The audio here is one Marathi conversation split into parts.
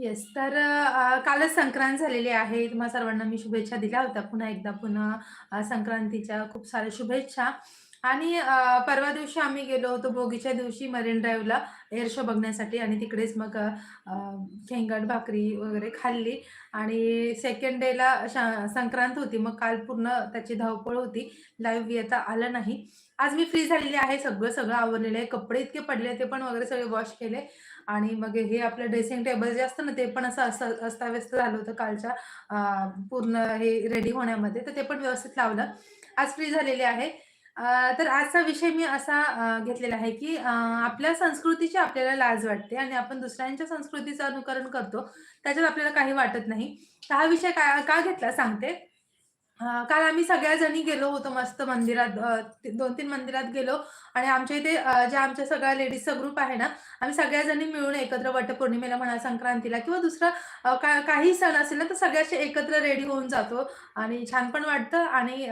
येस. तर अ, कालच संक्रांत झालेली आहे. तुम्हा सर्वांना मी शुभेच्छा दिल्या होत्या. पुन्हा एकदा पुन्हा अ, संक्रांतीच्या खूप साऱ्या शुभेच्छा. आणि अ, परवा दिवशी आम्ही गेलो होतो भोगीच्या दिवशी मरीन ड्राईव्हला एअर शो बघण्यासाठी आणि तिकडेच मग अ, अ, शेंगट भाकरी वगैरे खाल्ली आणि सेकंड डेला श संक्रांत होती. मग काल पूर्ण त्याची धावपळ होती. लाईव्ह येता आलं नाही. आज मी फ्री झालेली आहे. सगळं, सगळं आवरलेलं आहे. कपडे इतके पडले ते पण वगैरे सगळे वॉश केले आणि मग हे आपलं ड्रेसिंग टेबल जे असतं ना, ते पण असं असं अस्ताव्यस्त झालं होतं कालच्या पूर्ण हे रेडी होण्यामध्ये. तर ते पण व्यवस्थित लावलं. आज फ्री झालेली आहे. तर आजचा विषय मी असा घेतलेला आहे, की आपल्या संस्कृतीची आपल्याला लाज वाटते आणि आपण दुसऱ्यांच्या संस्कृतीचं अनुकरण करतो. त्याच्यात आपल्याला काही वाटत नाही. तर हा विषय का का घेतला सांगते. काल आम्ही सगळ्या जणी गेलो होतो मस्त मंदिरात दोन तीन मंदिरात गेलो आणि आमच्या इथे जे ज्या आमच्या सगळ्या लेडीजचा ग्रुप आहे ना, आम्ही सगळ्या जणी मिळून एकत्र वटपौर्णिमेला म्हणा, संक्रांतीला किंवा दुसरा का काही सण असेल ना, तर सगळ्याचे एकत्र रेडी होऊन जातो आणि छान पण वाटतं आणि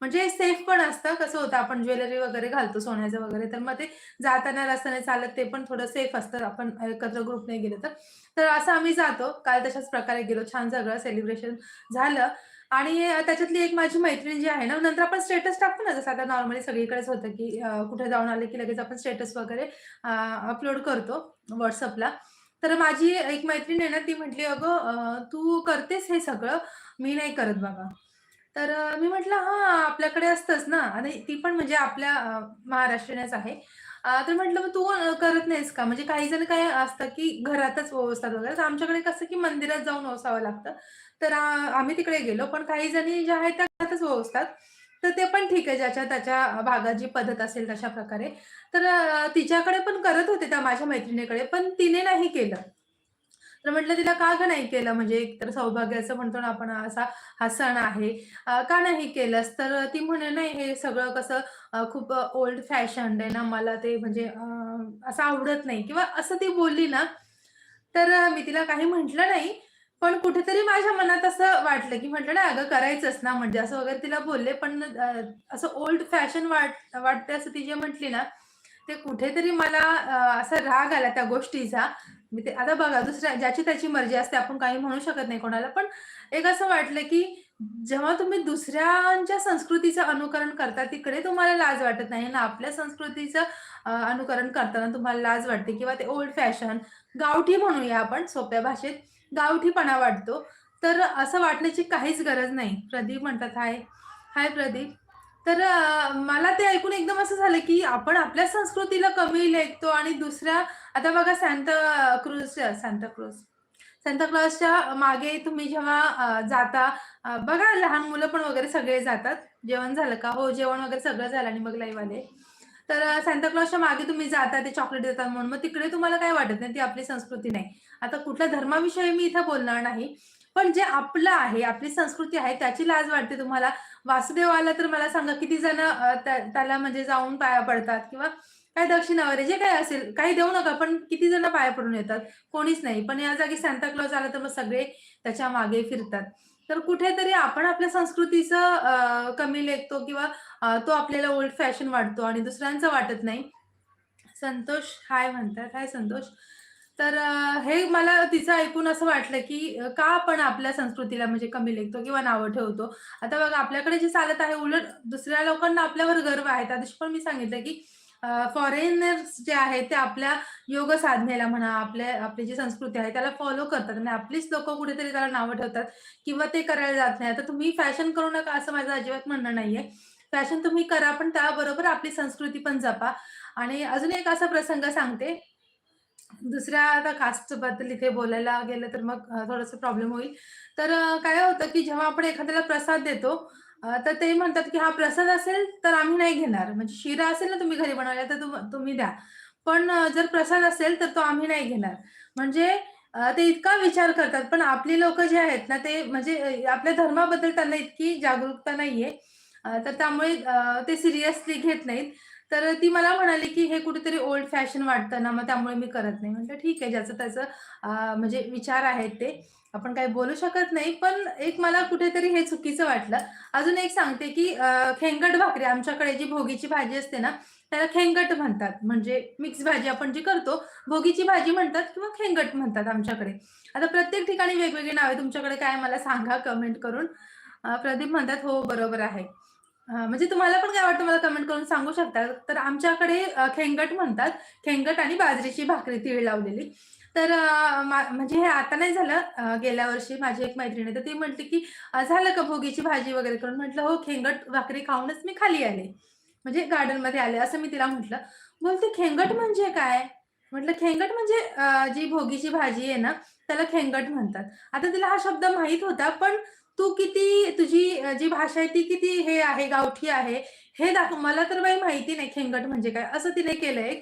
म्हणजे सेफ पण असतं. कसं होतं आपण ज्वेलरी वगैरे घालतो सोन्याचं वगैरे, तर मग ते जाताना रस्त्याने चालत ते पण थोडं सेफ असतं आपण एकत्र ग्रुपने गेलो तर. तर असं आम्ही जातो. काल तशाच प्रकारे गेलो. छान सगळं सेलिब्रेशन झालं. आणि त्याच्यातली एक माझी मैत्रीण जी आहे ना, नंतर आपण स्टेटस टाकतो ना, जसं आता नॉर्मली सगळीकडेच होतं, की कुठे जाऊन आले, की लगेच आपण स्टेटस वगैरे अपलोड करतो व्हॉट्सअपला तर माझी एक मैत्रीण आहे ना, ती म्हटली, "अगं तू करतेस हे सगळं, मी नाही करत बाबा." तर मी म्हटलं, "हां, आपल्याकडे असतंच ना." आणि ती पण म्हणजे आपल्या महाराष्ट्रीयनच आहे. तर म्हटलं, "मग तू करत नाहीस का?" म्हणजे काही जण काय असतं, की घरातच व्यवस्था वगैरे. तर आमच्याकडे कसं, की मंदिरात जाऊन ओसावं लागतं. तर आम्ही तिकडे गेलो. पण काही जणी ज्या आहेत त्या घरातच व्यवस्थात तर ते पण ठीक आहे, ज्याच्या त्याच्या भागात जी पद्धत असेल तशा प्रकारे. तर तिच्याकडे पण करत होते त्या माझ्या मैत्रिणीकडे, पण तिने नाही केलं. तर म्हटलं तिला का ग नाही केलं? म्हणजे एकतर सौभाग्याचं म्हणतो ना आपण असा हा सण आहे. का नाही केलंस? तर ती म्हणे, "नाही हे सगळं कसं खूप ओल्ड फॅशन आहे ना, मला ते म्हणजे असं आवडत नाही" किंवा असं ती बोलली ना, तर मी तिला काही म्हटलं नाही. पण कुठेतरी माझ्या मनात असं वाटलं, की म्हटलं ना, "अगं करायचंच ना," म्हणजे असं वगैरे तिला बोलले. पण असं ओल्ड फॅशन वाट वाटते असं ती जे म्हटली ना, ते कुठेतरी मला असा राग आला त्या गोष्टीचा. मी ते आता बघा दुसऱ्या ज्याची त्याची मर्जी असते. आपण काही म्हणू शकत नाही कोणाला. पण एक असं वाटलं, की जेव्हा तुम्ही दुसऱ्यांच्या संस्कृतीचं अनुकरण करता, तिकडे तुम्हाला लाज वाटत नाही ना, आपल्या संस्कृतीचं अनुकरण करताना तुम्हाला लाज वाटते किंवा ते ओल्ड फॅशन, गावठी म्हणूया आपण सोप्या भाषेत, गावठीपणा वाटतो. तर असं वाटण्याची काहीच गरज नाही. प्रदीप म्हणतात, "हाय." हाय प्रदीप. तर मला ते ऐकून एकदम असं झालं, की आपण आपल्या संस्कृतीला कमी लेखतो आणि दुसऱ्या आता बघा सांता क्रूजच्या सांता क्रूज मागे तुम्ही जेव्हा जाता बघा लहान मुलं पण वगैरे सगळे जातात. "जेवण झालं का?" "हो, जेवण वगैरे सगळं झालं" आणि मग लाईव्ह आले. तर अ, मागे तुम्ही जाता, ते चॉकलेट देतात म्हणून. मग तिकडे तुम्हाला काय वाटत नाही, ती आपली संस्कृती नाही. आता कुठल्या धर्माविषयी मी इथं बोलणार नाही. पण जे आपलं आहे, आपली संस्कृती आहे, त्याची लाज वाटते तुम्हाला. वासुदेव आला तर मला सांगा किती जण त्याला म्हणजे जाऊन पाया पडतात किंवा काय दक्षिणा वगैरे जे काही असेल, काही देऊ नका, पण किती जण पाया पडून येतात? कोणीच नाही. पण या जागी सांताक्लॉज आला तर मग सगळे त्याच्यामागे फिरतात. तर कुठेतरी आपण आपल्या संस्कृतीचं कमी लेखतो किंवा तो आपल्याला ओल्ड फॅशन वाटतो आणि दुसऱ्यांचं वाटत नाही. संतोष हाय म्हणतात. हाय संतोष. तर हे मला तिचं ऐकून असं वाटलं, की का आपण आपल्या संस्कृतीला म्हणजे कमी लेखतो किंवा नावं ठेवतो. आता बघा आपल्याकडे जे चालत आहे उलट दुसऱ्या लोकांना आपल्यावर गर्व आहे. त्या दिवशी पण मी सांगितलं, की फॉरेनर्स जे आहेत ते आपल्या योग साधनेला म्हणा, आपल्या आपली जी संस्कृती आहे त्याला फॉलो करतात आणि आपलीच लोक कुठेतरी त्याला नावं ठेवतात किंवा ते करायला जात नाही. आता तुम्ही फॅशन करू नका असं माझं अजिबात म्हणणं नाहीये. फॅशन तुम्ही करा, पण त्याबरोबर आपली संस्कृती पण जपा. आणि अजून एक असा प्रसंग सांगते. दुसऱ्या आता कास्टबद्दल इथे बोलायला गेलं तर मग थोडंसं प्रॉब्लेम होईल. तर काय होतं, की जेव्हा आपण एखाद्याला प्रसाद देतो तर ते म्हणतात, की "हा प्रसाद असेल तर आम्ही नाही घेणार." म्हणजे शिरा असेल ना तुम्ही घरी बनवल्या तर तुम्ही द्या. पण जर प्रसाद असेल तर तो आम्ही नाही घेणार. म्हणजे ते इतका विचार करतात. पण आपली लोक जे आहेत ना ते म्हणजे आपल्या धर्माबद्दल त्यांना इतकी जागरूकता नाहीये. तर त्यामुळे ते सिरियसली घेत नाहीत. तर ती मला म्हणाली, की "हे कुठेतरी ओल्ड फॅशन वाटतं ना, मग त्यामुळे मी करत नाही." म्हटलं, "ठीक आहे, ज्याचं त्याचं म्हणजे विचार आहेत ते. आपण काही बोलू शकत नाही." पण एक मला कुठेतरी हे चुकीचं वाटलं. अजून एक सांगते, की खेंगट भाकरी आमच्याकडे जी भोगीची भाजी असते ना, त्याला खेंगट म्हणतात. म्हणजे मिक्स भाजी आपण जी करतो, भोगीची भाजी म्हणतात किंवा खेंगट म्हणतात आमच्याकडे. आता प्रत्येक ठिकाणी वेगवेगळी नावे. तुमच्याकडे काय मला सांगा कमेंट करून. प्रदीप म्हणतात, "हो, बरोबर आहे." हां, म्हणजे तुम्हाला पण काय वाटतं मला कमेंट करून सांगू शकता. तर आमच्याकडे अ, खेंगट म्हणतात. खेंगट आणि बाजरीची भाकरी तीळ लावलेली. तर अ, मा म्हणजे हे आता नाही झालं अ, गेल्या वर्षी माझी एक मैत्रीण आहे, तर ती म्हटली, की "अ, झालं का भोगीची भाजी वगैरे करून?" म्हटलं, "हो, खेंगट भाकरी खाऊनच मी खाली आले. म्हणजे गार्डनमध्ये आले." असं मी तिला म्हटलं. बोलते, "खेंगट म्हणजे काय?" म्हटलं, "खेंगट म्हणजे अ, जी भोगीची भाजी आहे ना, त्याला खेंगट म्हणतात." आता तिला हा शब्द माहीत होता, पण तू किती तुझी जी भाषा आहे ती किती हे आहे, गावठी आहे, हे दाखव. मला तर बाई माहिती नाही खेंगट म्हणजे काय, असं तिने केलंय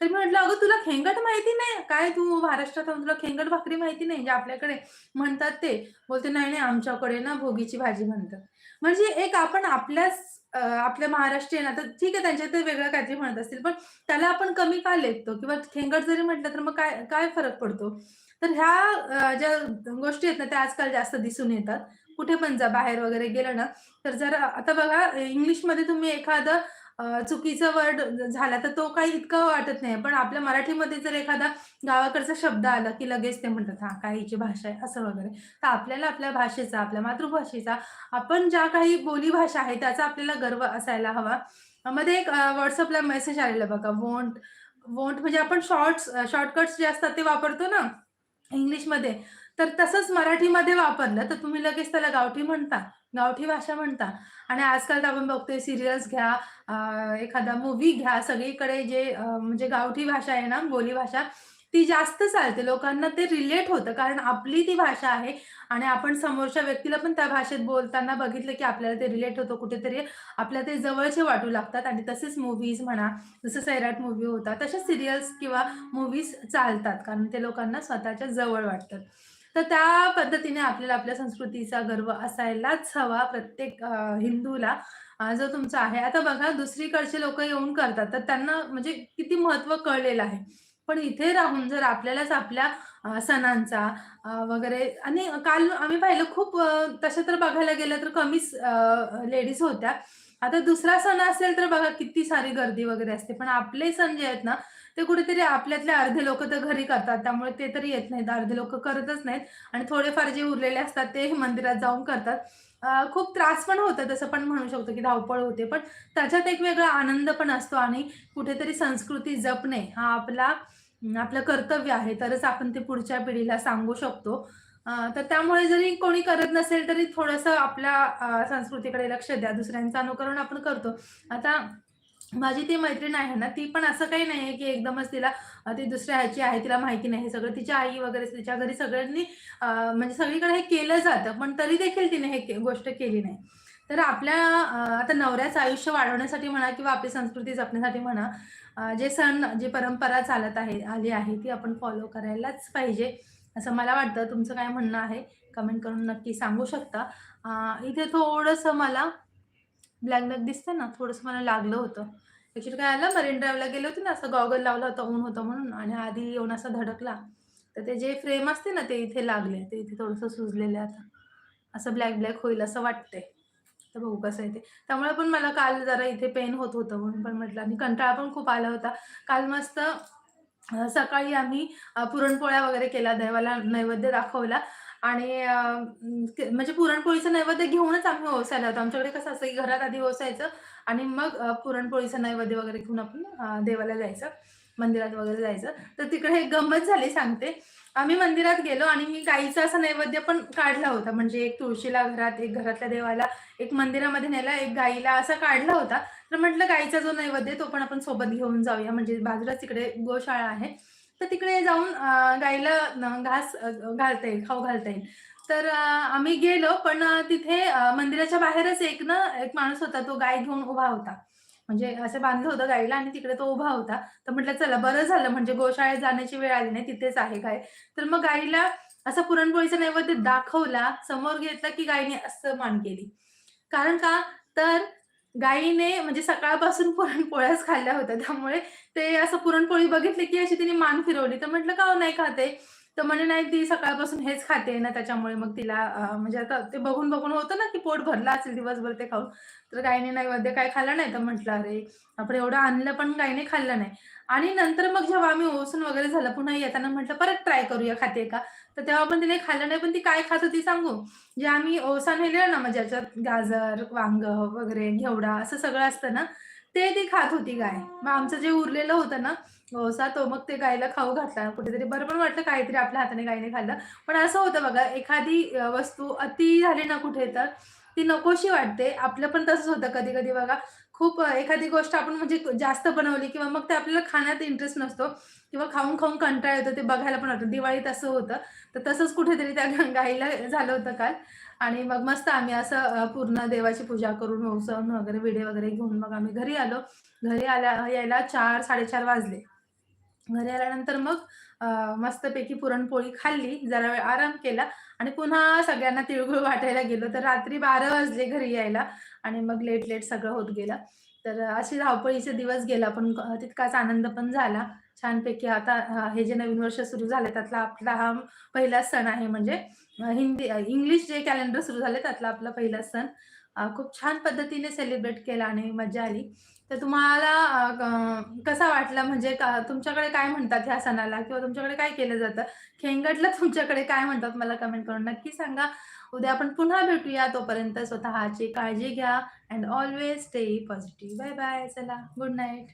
तर मी म्हटलं, "अगं तुला खेंगट माहिती नाही? काय तू महाराष्ट्रात तुला खेंगट भाकरी माहिती नाही, जे आपल्याकडे म्हणतात ते?" बोलते, "नाही, नाही, आमच्याकडे ना भोगीची भाजी म्हणतात." म्हणजे एक आपण आपल्याच आपल्या महाराष्ट्रीयन आता ठीक आहे त्यांच्या ते वेगळं काहीतरी म्हणत असतील, पण त्याला आपण कमी का लेखतो? किंवा खेंगट जरी म्हटलं तर मग काय काय फरक पडतो? तर ह्या ज्या गोष्टी आहेत ना, त्या आजकाल जास्त दिसून येतात. कुठे पण जा, बाहेर वगैरे गेलं ना, तर जर आता बघा इंग्लिशमध्ये तुम्ही एखादं चुकीचा चुकीचं वर्ड झाला, तर तो काही इतकं वाटत नाही. पण आपल्या मराठीमध्ये जर एखादा गावाकडचा शब्द आला, की लगेच ते म्हणतात, हा काय हिची भाषा आहे," असं वगैरे. तर आपल्याला आपल्या भाषेचा, आपल्या मातृभाषेचा, आपण ज्या काही बोलीभाषा आहे, त्याचा आपल्याला गर्व असायला हवा. मध्ये एक व्हॉट्सअपला मेसेज आलेला बघा, वोंट वोंट म्हणजे आपण शॉर्ट्स शॉर्टकट्स जे असतात ते वापरतो ना, इंग्लिशमध्ये. तर तसंच मराठीमध्ये वापरलं, तर तुम्ही लगेच त्याला गावठी म्हणता, गावठी भाषा म्हणता. आणि आजकाल तर आपण बघतोय सिरियल्स घ्या, एखादा मूवी घ्या, सगळीकडे जे म्हणजे गावठी भाषा आहे ना, बोली भाषा ती जास्त चालते. लोकांना ते रिलेट होतं, कारण आपली ती भाषा आहे आणि आपण समोरच्या व्यक्तीला पण त्या भाषेत बोलताना बघितलं, की आपल्याला ते रिलेट होतं. कुठेतरी आपल्याला ते जवळचे वाटू लागतात आणि तसेच मूवीज म्हणा, जसं सैराट मूवी होता, तसेच सिरियल्स किंवा मूवीज चालतात. कारण ते लोकांना स्वतःच्या जवळ वाटतात. तर त्या पद्धतीने आपल्याला आपल्या संस्कृतीचा गर्व असायलाच हवा प्रत्येक हिंदूला जो तुमचा आहे. आता बघा दुसरीकडचे लोक येऊन करतात, तर त्यांना म्हणजे किती महत्त्व कळलेलं आहे. पण इथे राहून जर आपल्यालाच आपल्या सणांचा वगैरे आणि काल आम्ही पाहिलं खूप तसे तर बघायला गेलं तर कमीच लेडीज होत्या. आता दुसरा सण असेल तर बघा किती सारी गर्दी वगैरे असते. पण आपले सण जे आहेत ना, ते कुठेतरी आपल्यातले अर्धे लोक तर घरी करतात. त्यामुळे ते तरी येत नाहीत. अर्धे लोक करतच नाहीत आणि थोडेफार जे उरलेले असतात ते मंदिरात जाऊन करतात. खूप त्रास पण होतो असं पण म्हणू शकतो, की धावपळ होते. पण त्याच्यात एक वेगळा आनंद पण असतो आणि कुठेतरी संस्कृती जपणे हा आपला आपलं कर्तव्य आहे. तरच आपण ते पुढच्या पिढीला सांगू शकतो. तर त्यामुळे जरी कोणी करत नसेल तरी थोडंसं आपल्या संस्कृतीकडे लक्ष द्या. दुसऱ्यांचं अनुकरण आपण करतो. आता माझी ती मैत्रीण आहे ना, ती पण असं काही नाहीये, की एकदमच तिला ती दुसऱ्या ह्याची आहे, तिला माहिती नाही सगळं. तिची आई वगैरे तिच्या घरी सगळ्यांनी म्हणजे सगळीकडे हे केलं जातं, पण तरी देखील तिने हे के गोष्ट केली नाही. तर आपल्या आता नवऱ्याचं आयुष्य वाढवण्यासाठी म्हणा किंवा आपली संस्कृती जपण्यासाठी म्हणा, जे सण, जी परंपरा चालत आहे आली आहे, ती आपण फॉलो करायलाच पाहिजे, असं मला वाटतं. तुमचं काय म्हणणं आहे? कमेंट करून नक्की सांगू शकता. इथे थोडंसं मला ब्लॅक-ब्लॅक दिसतं ना, थोडंसं मला लागलं होतं. ॲक्च्युली काय आलं मरीन ड्राईव्हला गेले होते ना, असं गॉगल लावला होता, ऊन होतं म्हणून आणि आधी येऊन असा धडकला. तर ते जे फ्रेम असते ना, ते इथे लागले. ते इथे थोडंसं सुजलेलं आहे आता. असं ब्लॅक-ब्लॅक होईल असं वाटतंय. तर बघू कसं आहे ते. त्यामुळे पण मला काल जरा इथे पेन होत होतं म्हणून पण म्हटलं आणि कंटाळा पण खूप आला होता. काल मस्त सकाळी आम्ही पुरणपोळ्या वगैरे केल्या, देवाला नैवेद्य दाखवला आणि अ, म्हणजे पुरणपोळीचा नैवेद्य घेऊनच आम्ही ओसायला होतो. आमच्याकडे कसं असतं, की घरात आधी ओसायचं आणि मग अ, पुरणपोळीचा नैवेद्य वगैरे घेऊन आपण अ, देवाला जायचं, मंदिरात वगैरे जायचं. तर तिकडे एक गंमत झाली सांगते. आम्ही मंदिरात गेलो आणि मी गाईचा असा नैवेद्य पण काढला होता. म्हणजे एक तुळशीला घरात, एक घरातल्या देवाला, एक मंदिरामध्ये नेला, एक गाईला असा काढला होता. तर म्हटलं गाईचा जो नैवेद्य आहे तो पण आपण सोबत घेऊन जाऊया. म्हणजे बाजूलाच तिकडे गोशाळा आहे. तर तिकडे जाऊन गायला गाईला घास घालता येईल, खाऊ घालता येईल. तर आम्ही गेलो पण तिथे मंदिराच्या बाहेरच एक ना एक माणूस होता. तो गाय घेऊन उभा होता. म्हणजे असं बांधलं होतं गाईला आणि तिकडे तो उभा होता. तर म्हटलं चला बरं झालं म्हणजे गोशाळेत जाण्याची वेळ आली नाही, तिथेच आहे गाय. तर मग गाईला असा पुरणपोळीचा नैवेद्य दाखवला, समोर घेतला की गायीने असं मान केली. कारण का? तर गाईने म्हणजे सकाळपासून पुरणपोळ्याच खाल्ल्या होत्या. त्यामुळे ते असं पुरणपोळी बघितली, की अशी तिने मान फिरवली. तर म्हटलं, "का हो, नाही खाते तर म्हणे, "नाही, ती सकाळपासून हेच खाते ना, त्याच्यामुळे मग तिला म्हणजे आता ते बघून-बघून होतं ना, की पोट भरलं असेल दिवसभर ते खाऊन." तर गाईने नैवेद्य काय खाल्लं नाही. तर म्हटलं, "अरे, आपण एवढं आणलं पण गायीने खाल्लं नाही." आणि नंतर मग जेव्हा आम्ही ओसून वगैरे झालं, पुन्हा येताना म्हटलं, "परत ट्राय करूया, खाते का?" तर तेव्हा पण तिने खाल्लं नाही. पण ती काय खात होती सांगू? जे आम्ही ओसा नेलेला ना, म्हणजे ज्याच्यात गाजर, वांग वगैरे, घेवडा असं सगळं असतं ना, ते ती खात होती गाय. मग आमचं जे उरलेलं होतं ना ओसा तो मग ते गायला खाऊ घातला. कुठेतरी बरं पण वाटलं काहीतरी आपल्या हाताने गायीने खाल्लं. पण असं होतं बघा, एखादी वस्तू अति झाली ना कुठे तर ती नकोशी वाटते. आपलं पण तसंच होतं कधी-कधी बघा. खूप एखादी गोष्ट आपण म्हणजे जास्त बनवली किंवा मग ते आपल्याला खाण्यात इंटरेस्ट नसतो किंवा खाऊन-खाऊन कंटाळ येतो. ते बघायला पण वाटतं. दिवाळीत असं होतं. तर तसंच कुठेतरी त्या गाईला झालं होतं काल आणि मग मस्त आम्ही असं पूर्ण देवाची पूजा करून, मौसम वगैरे, विडे वगैरे घेऊन मग आम्ही घरी आलो. घरी आल्या यायला 4-4:30 वाजले. घरी आल्यानंतर मग मस्तपैकी पुरणपोळी खाल्ली, जरा वेळ आराम केला आणि पुन्हा सगळ्यांना तिळगुळ वाटायला गेलो. तर रात्री 12 वाजले घरी यायला आणि मग लेट-लेट सगळं होत गेलं. तर अशी असे धावपळीचे दिवस गेला, पण तितकाच आनंद पण झाला. छानपैकी आता हे जे नवीन वर्ष सुरू झाले त्यातला आपला हा पहिला सण आहे म्हणजे हिंदी इंग्लिश जे कॅलेंडर सुरू झाले त्यातला आपला पहिला सण. खूप छान पद्धतीने सेलिब्रेट केला आणि मज्जा आली. तर तुम्हाला कसा वाटला म्हणजे का तुमच्याकडे काय म्हणतात ह्या सणाला किंवा तुमच्याकडे काय केलं जातं? खेंगटला तुमच्याकडे काय म्हणतात मला कमेंट करून नक्की सांगा. उद्या आपण पुन्हा भेटूया. तोपर्यंत स्वतःची काळजी घ्या and always stay positive. Bye bye. चला गुड नाईट.